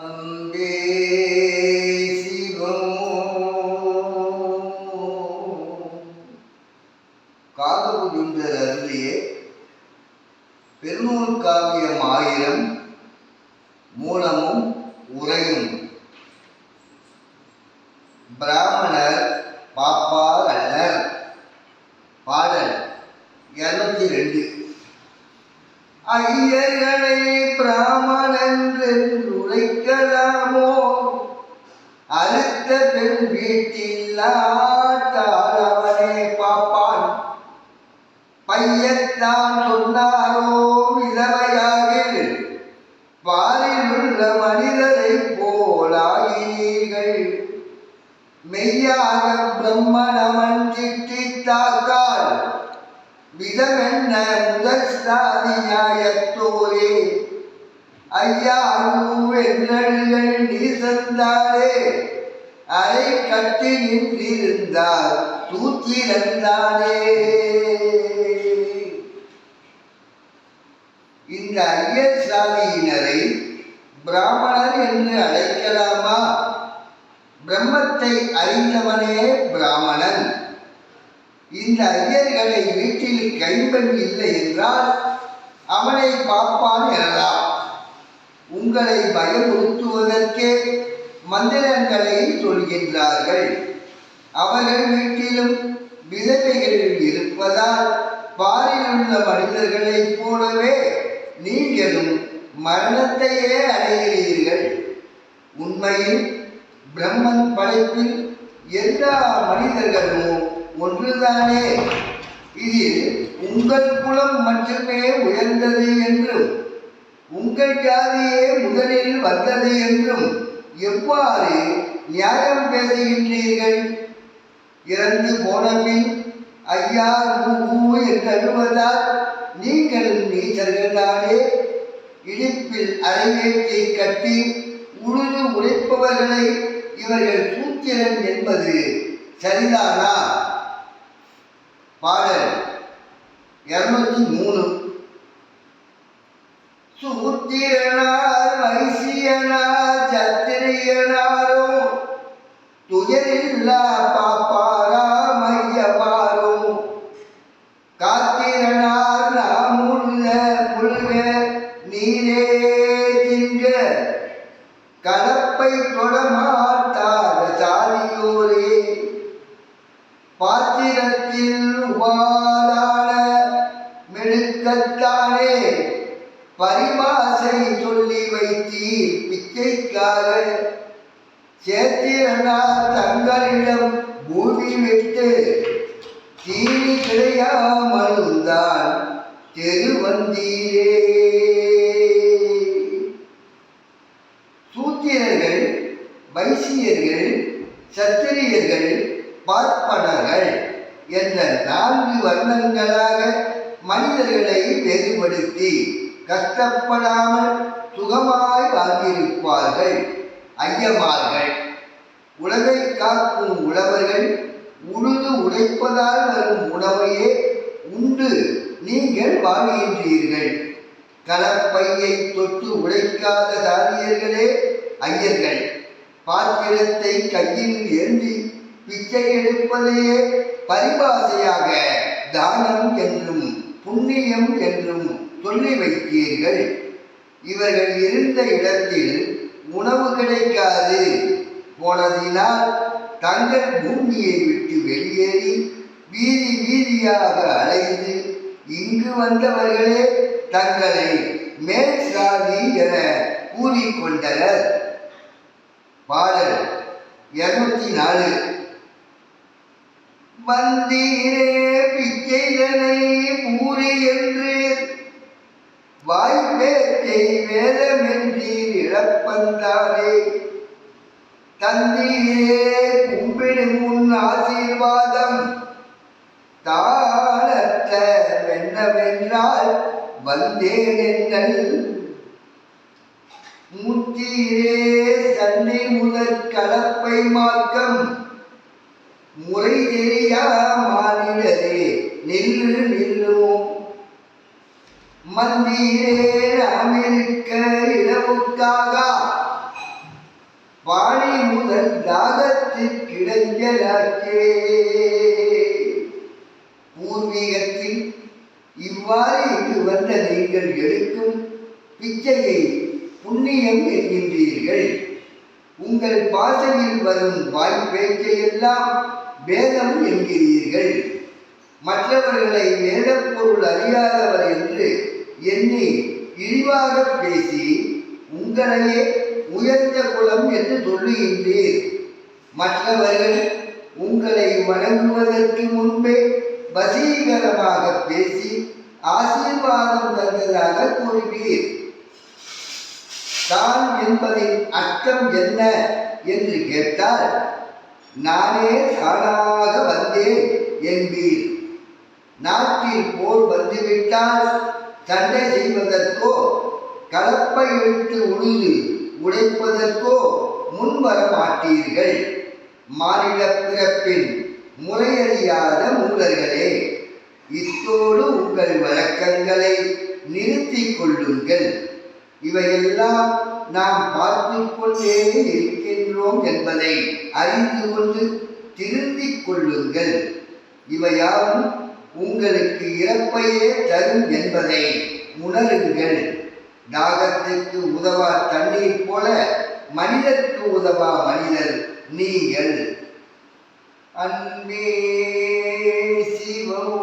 அம்பே சிவம். காகபுஜுண்டர் அருளியே பெருநூல் காவியம் ஆயிரம் மூலமும் உரையும் பிராமணர் பாப்பார் அல்லர். பாடல் இருநூத்தி ரெண்டு. ஐயர்களை பிராமணன் உரைக்கலாமோ? அறுத்த பெண் வீட்டில் அவனே பாப்பான் பையத்தான் சொன்னாரோ விதவையாகில் பாலில் உள்ள மனிதரை போலாயினீர்கள் மெய்யாக பிரம்மணமன் திட்டித்தாக்கால் விதமென்ன முதல் சாதி நியாயத்தோரே ஐயா என்றல்கள் நீ சந்தாரே அரை கட்டி நின்றிருந்தார் தூத்திரந்தானே இந்த ஐயர் சாதியினரை பிராமணர் என்று அழைக்கலாமா? பிரம்மத்தை அறிந்தவனே பிராமணன். இந்த ஐயர்களை வீட்டில் கைம்பெண் இல்லை என்றால் அவனை பார்ப்பான் எனலாம். உங்களை பயமுறுத்துவதற்கே மந்திரங்களை சொல்கின்றார்கள். அவர்கள் வீட்டிலும் விதவைகள் இருப்பதால் பாரில் உள்ள மனிதர்களைப் போலவே நீங்களும் மரணத்தையே அடைகிறீர்கள். உண்மையில் பிரம்மன் படைப்பில் எல்லா மனிதர்களும் ஒன்றுதானே? இதில் உங்கள் குலம் மட்டுமே உயர்ந்தது என்றும் உங்கள் ஜாதியே முதலில் வந்தது என்றும் எவ்வாறு நியாயம் பேசுகின்றீர்கள்? இறந்து போனபின் ஐயா ஊ என்று அழுவதால் நீங்களும் நீச்சர்களாலே இடுப்பில் அரைவேட்டை கட்டி உழுது உழைப்பவர்களை இவர்கள் சூத்திரன் என்பது சரிதானா? பாடல் இருநூத்தி மூணு. சூத்திரனார் வைசியனார் சத்திரியனாரோ துயரில்லா பாப்பாரா மையமாரோ காத்திரனார் நாமுள்ள முழுக நீரே திங்க. கலப்பை தொடமா மெழுக்கத்தானே பரிபாசை சொல்லி வைத்தீர் பிச்சைக்காரர். சேத்திரனார் தங்களிடம் பூமி விட்டு தீனி கிடையாமலுந்தான் தெருவந்தீரே சூத்திரர்கள் வைசியர்கள் சத்திரியர்கள் பார்ப்பனர்கள் என்ற நான்கு வர்ணங்களாக மனிதர்களை வேறுபடுத்தி கஷ்டப்படாமல் சுகமாய் வாழ்ந்திருப்பார்கள். ஐயமார்கள். உலகை காக்கும் உழவர்கள் உழுது உழைப்பதால் வரும் உணவையே உண்டு நீங்கள் வாழ்கின்றீர்கள். கலப்பையை தொட்டு உழைக்காத தானியர்களே ஐயர்கள். பாத்திரத்தை கையில் ஏந்தி பிச்சை எடுப்பதையே பரிபாசையாக தானம் என்றும் புண்ணியம் என்றும் சொல்லி வைத்தீர்கள். இவர்கள் இருந்த இடத்தில் உணவு கிடைக்காது. போனதினால் தங்கள் பூமியை விட்டு வெளியேறி வீதி வீதியாக அலைந்து இங்கு வந்தவர்களே தங்களை மேல் சாதி என கூறிக்கொண்டனர். பாடல் இருநூத்தி நாலு. வந்தீரே பிச்சைதனை பூரி என்று வாய்ப்பேச்சை வேதமென்றீர் இழப்பந்தாரே தந்தியே கும்பிடும் உன் ஆசீர்வாதம். தானற்ற வென்னவென்றால் வந்தேன் என்னல் முத்தீரே சண்டை முதற் கலப்பை மார்க்கம். முறை தெரியா மாநிலரே நில்லு நில்லும் மந்திரே அமெரிக்க இரவுக்காக பாணி முதல் தாகத்திற்கிடைஞ்சலாக்கே பூர்வீகத்தில் இவ்வாறு இங்கு வந்த நீங்கள் எடுக்கும் பிச்சையை புண்ணியம் என்கின்றீர்கள். உங்கள் பாசையில் வரும் வாய்ப்பேச்சையெல்லாம் வேதம் என்கிறீர்கள். மற்றவர்களை நேரப்பொருள் அறியாதவர் என்று எண்ணி இழிவாக பேசி உங்களையே உயர்ந்த குலம் என்று சொல்லுகின்றீர். மற்றவர்கள் உங்களை வணங்குவதற்கு முன்பே வசீகரமாக பேசி ஆசீர்வாதம் தந்ததாக கூறுவீர். தான் என்பதின் அர்த்தம் என்ன என்று கேட்டால் நானே தானாக வந்தேன் என்பீர். நாட்டில் போர் வந்துவிட்டால் சண்டை செய்வதற்கோ கலப்பை எடுத்து உழுது உடைப்பதற்கோ முன்வர மாட்டீர்கள் மாநில பிறப்பின் முறையறியாத மூலர்களே இத்தோடு உங்கள் வழக்கங்களை நிறுத்திக் கொள்ளுங்கள். இவையெல்லாம் நாம் பார்த்து கொண்டே இருக்கின்றோம் என்பதை அறிந்து கொண்டு திருந்திக் கொள்ளுங்கள். இவையாவும் உங்களுக்கு இறப்பையே தரும் என்பதை உணருங்கள். தாகத்துக்கு உதவா தண்ணீர் போல மனிதருக்கு உதவா மனிதர் நீங்கள். அன்பே சிவம்